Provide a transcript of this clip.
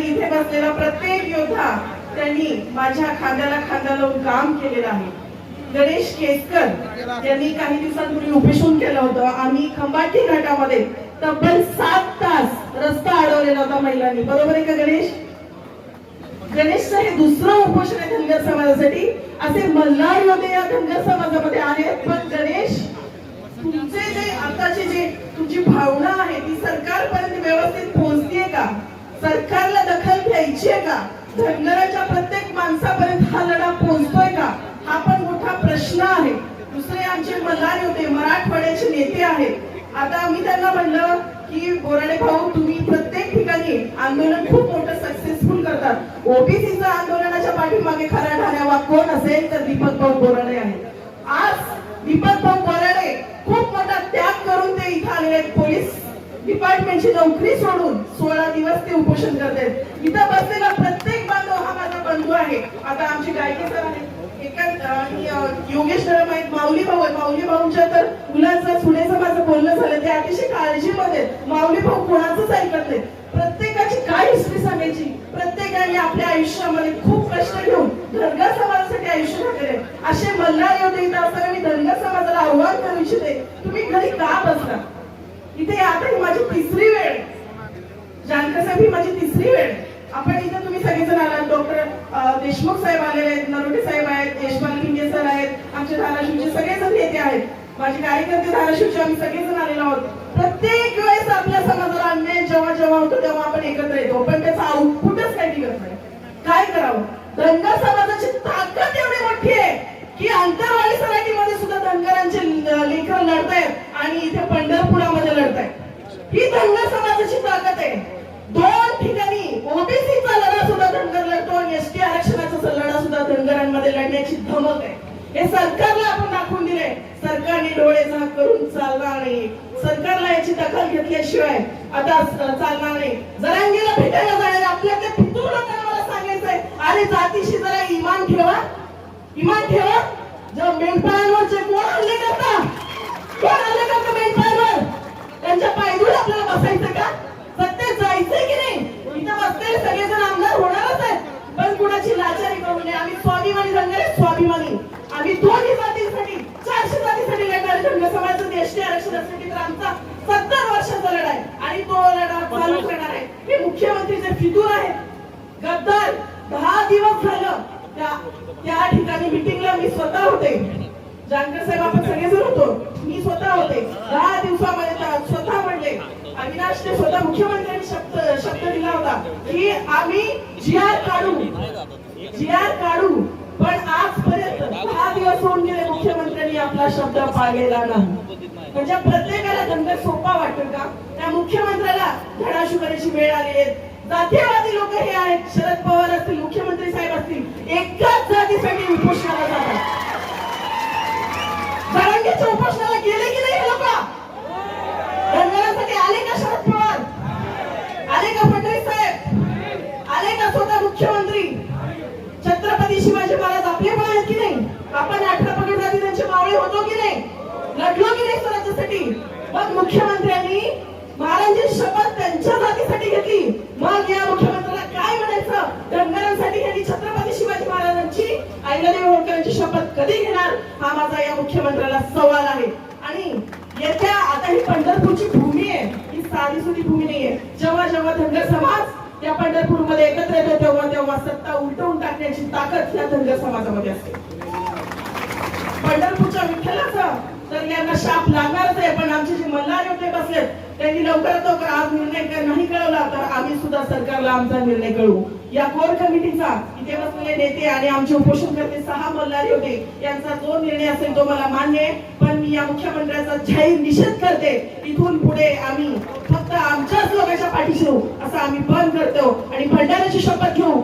आणि इथे बसलेला प्रत्येक योद्धा त्यांनी माझ्या खांद्याला खांदा लावून काम केलेलं आहे. गणेश केसकर यांनी काही दिवसांपूर्वी उपेशून केलं होतं. आम्ही खंबाटी घाटामध्ये तब्बल सात तास रस्ता अडवलेला होता महिलांनी. बरोबर आहे का गणेश? गणेशचं हे दुसरं उपोषण आहे धनगर समाजासाठी. असे मल्हार योद्धे या धनगर समाजामध्ये आहेत. पण गणेश तुमचे जे आताचे जे तुमची भावना आहे ती सरकारपर्यंत व्यवस्थित पोहोचतीये का? सरकारला द्यायची आहे का? धनगराच्या प्रत्येक माणसापर्यंत हा लढा पोहोचतोय का? हा पण मोठा प्रश्न आहे. दुसरे आमचे मल्हार होते मराठवाड्याचे नेते आहेत. आता मी त्यांना म्हणलं की बोराडे भाऊ तुम्ही प्रत्येक ठिकाणी आंदोलन खूप मोठं सक्सेसफुल करतात. ओबीसीचं आंदोलनाच्या पाठीमागे खरा ठाण्यावा कोण असेल? तर दीपक भाऊ बोराडे आहेत. आज दीपक भाऊ बोराडे खूप मोठा त्याग करून ते इथं आलेले आहेत पोलीस डिपार्टमेंटची नोकरी सोडून सोळा दिवस ते उपोषण करतायत इथं बसलेला प्रत्येक बांधव हा माझा बंधू आहे. आता आमची गायके सर आहेत. एका योगेश धरम आहेत माऊली भाऊ आहेत. माऊली भाऊंच्या तर मुलांचं सुनेचं माझं बोलणं झालं. ते अतिशय काळजीमध्ये माऊली भाऊ कोणाचंच ऐकत नाही प्रत्येकाची काय हिस्ट्री सांगायची? प्रत्येकाने आपल्या आयुष्यामध्ये खूप कष्ट घेऊन धनगर समाजासाठी आयुष्य घातलेले असे मल्हार येऊन इथं असताना मी धनगर समाजाला आव्हान करू इच्छिते. तुम्ही घरी का बसता इथे आता ही माझी तिसरी वेळ. आहे. जानकर साहेब ही माझी तिसरी वेळ. आपण इथे तुम्ही सगळेजण आलात. डॉक्टर देशमुख साहेब आलेले आहेत नरोटे साहेब आहेत यशपाल खिंगे सर आहेत आमचे धाराशिवचे सगळेजण नेते आहेत. माझे कार्यकर्ते धाराशिवचे आम्ही सगळेजण आलेलो आहोत. प्रत्येक वेळेस आपल्या समाजाला अन्याय जेव्हा जेव्हा होतो तेव्हा आपण एकत्र येतो. पण त्याचा आउटपुटच काही निघत नाही. काय करावं? धनगर समाजाची ताकद एवढी मोठी आहे की आंतरवाडी सराठीमध्ये सुद्धा धनगरांचे लेखन लढतायत. आणि इथे पंढरपुरामध्ये लढतायत ही धनगर समाजाची ताकद आहे. दोन ठिकाणी ओबीसीचा लढा सुद्धा धनगर लढतो आणि एसटी आरक्षणाचा लढा सुद्धा धनगरांमध्ये लढण्याची धमक आहे. हे सरकारला आपण दाखवून दिले सरकारने डोळे झाक करून चालणार नाही. सरकारला याची दखल घेतल्याशिवाय आता चालणार नाही. जरांगीला भेटायला जाणार आपल्या त्या फितूर लोकांना मला सांगायचंय अरे जातीशी जरा इमान ठेवा. इमान ठेवा. जर मेंढपाळांवर जे कोण हल्ले करता कोण हल्ले करतं मेंढपाळांवर त्यांच्या पायदूर आपल्याला बसायचं का सत्य जायचंय की नाही इथं बसलेले सगळेजण आमदार होणारच आहेत पण कुणाची लाचारी करू नये आम्ही स्वाभिमानी धनगर आहे, स्वाभिमानी आम्ही दोन्ही जातीसाठी चारशे जातीसाठी लढणारे धनगर समाजाचं एसटी आरक्षणासाठी तर आमचा सत्तर वर्षाचा लढा आहे आणि तो लढा चालू करणार आहे. हे मुख्यमंत्री जे फितूर आहेत गद्दार दहा दिवस झालं त्या त्या ठिकाणी मिटिंगला मी स्वतः होते. जानकर साहेब आपण सगळेजण होतो. मी स्वतः होते. दहा दिवसामध्ये स्वतः म्हणले. अविनाश ते स्वतः मुख्यमंत्र्यांनी शब्द शब्द दिला होता की आम्ही जी आर काढू. जी आर काढू. पण आजपर्यंत दहा दिवस होऊन गेले मुख्यमंत्र्यांनी आपला शब्द पाळलेला नाही. म्हणजे प्रत्येकाला धनगर सोपा वाटतो का? त्या मुख्यमंत्र्याला धडाशू करायची वेळ आली आहे. जातीयवादी लोक हे आहेत. शरद पवार असतील मुख्यमंत्री साहेब असतील एकाच जातीसाठी उपोषणाला जातात जरांगेच्या उपोषणाला गेले की नाही लोक? धनगरांसाठी आले का शरद पवार? आले का फडणवीस साहेब? आले का स्वतः मुख्यमंत्री? छत्रपती शिवाजी महाराज आपले पण आहेत की नाही? आपण अठरा पगड जाती त्यांचे मावळे होतो की लढलो की नाही स्वराज्यासाठी. मग मुख्यमंत्र्यांनी महाराजांची शपथ त्यांच्या जातीसाठी घेतली. मग या मुख्यमंत्र्याला काय म्हणायचं? धनगरांसाठी यांनी छत्रपती शिवाजी महाराजांची अहिल्यादेवी होळकरांची शपथ कधी घेणार? हा माझा या मुख्यमंत्र्याला सवाल आहे. आणि येत्या आता ही पंढरपूरची भूमी आहे. ही साधी सुधी भूमी नाहीये. जेव्हा जेव्हा धनगर समाज या पंढरपूरमध्ये एकत्र येतो तेव्हा तेव्हा सत्ता उलटवून टाकण्याची ताकद या धनगर समाजामध्ये असते. पंढरपूर यांना शाप लागणारच आहे पण आमचे जे मल्हार होते बसले त्यांनी लवकरात लवकर आज निर्णय नाही कळवला तर आम्ही सुद्धा सरकारला आमचा निर्णय कळवू. या कोर कमिटीचा इथे बसलेले नेते आणि आमचे उपोषणकर्ते सहा मल्हारी होते यांचा जो निर्णय असेल तो मला मान्य आहे. पण मी या मुख्यमंत्र्याचा जाहीर निषेध करते. इथून पुढे आम्ही फक्त आमच्याच लोकांच्या पाठीशी असं आम्ही बंद करतो. आणि भंडाऱ्याची शपथ घेऊ.